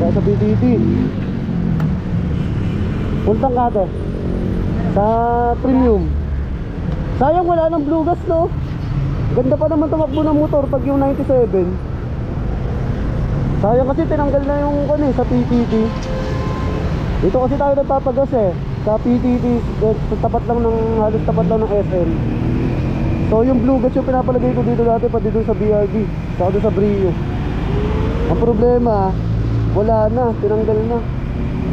tayo sa PTT. Puntang kate. Sa premium. Sayang wala ng blue gas no. Ganda pa naman tumakbo ng motor pag yung 97. Sayang kasi tinanggal na yung ano eh, sa PTT. Dito kasi tayo nagpapagas eh. Sa PTT, eh, tapat lang ng, halos tapat lang ng SM. So yung blue gas yung pinapalagay ko dito dati pati doon sa BRD. Saka doon sa Brio. Ang problema, wala na, tinanggal na.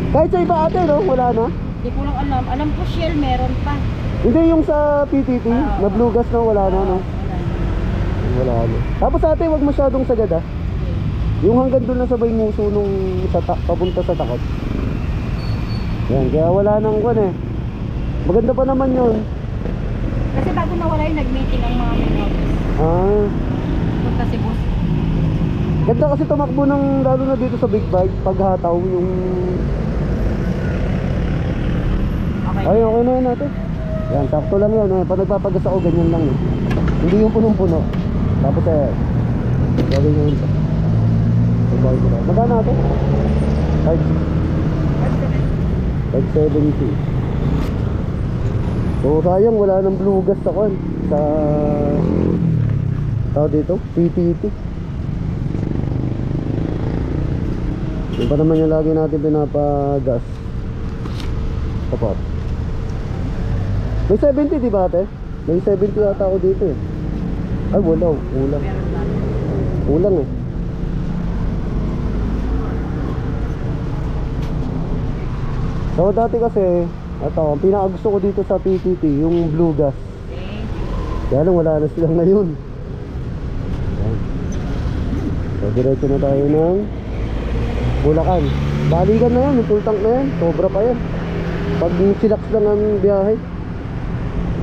Kahit sa iba ate, no? Wala na. Hindi ko lang alam. Alam ko Shell meron pa. Hindi yung sa PTT, Ah, na blue gas na wala na, no? Wala. Wala na. Tapos ate, wag masyadong sagad ah. Yung hanggang doon na sabay nguso nung sa ta- papunta sa takot. Yan, kaya wala nang kwan eh. Maganda pa naman yun. Kasi bago nawala yung nag-meeting ang mga. Ah, Punta si boss. Ganda kasi tumakbo ng lalo na dito sa big bike paghataw yung Okay. Ay, okay na yun natin. Yan, sakto lang yun. Eh. Pag nagpapagas ako, ganyan lang eh. Hindi yung punong-puno. Tapos eh, gawin nyo yun. Ibawin ko lang. Magkano natin? 570. So sayang wala nang blue gas sa kwan. Sa... Tao dito? PPT. Pa naman yung lagi natin pinapagas. Kapot. May 70 di ba ate? May 70 yata ako dito eh. Ay wala, kulang. Kulang eh. So dati kasi, ito, ang pinakagusto ko dito sa PTT, yung blue gas. Kaya lang wala na silang ngayon. So diretso na tayo ng Bulacan. Balikan na yan, yung full tank na yan. Sobra pa yan. Pag chillax lang ang biyahe,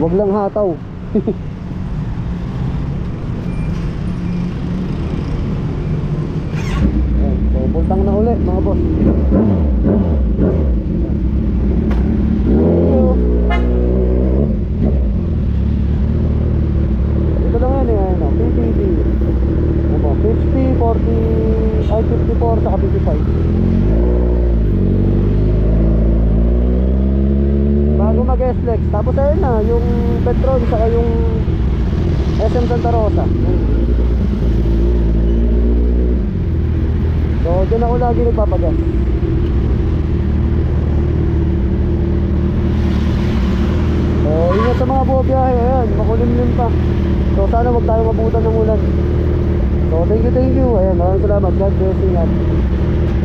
wag lang hataw. Yan. So full tank na uli mga boss. Ito lang yan eh, ano, PPD. Ano, 50, 40, ay 54, saka 55. Bago mag-SLEX. Tapos ayun na, yung Petron, saka yung SM Santa Rosa. So, dyan ako lagi nagpapagas. So, ingat sa mga buwabiyahe. Ayan, makulimlim pa. So, sana wag tayo mabutan ng ulan. So, thank you, thank you. Ayan, maraming salamat. God bless you.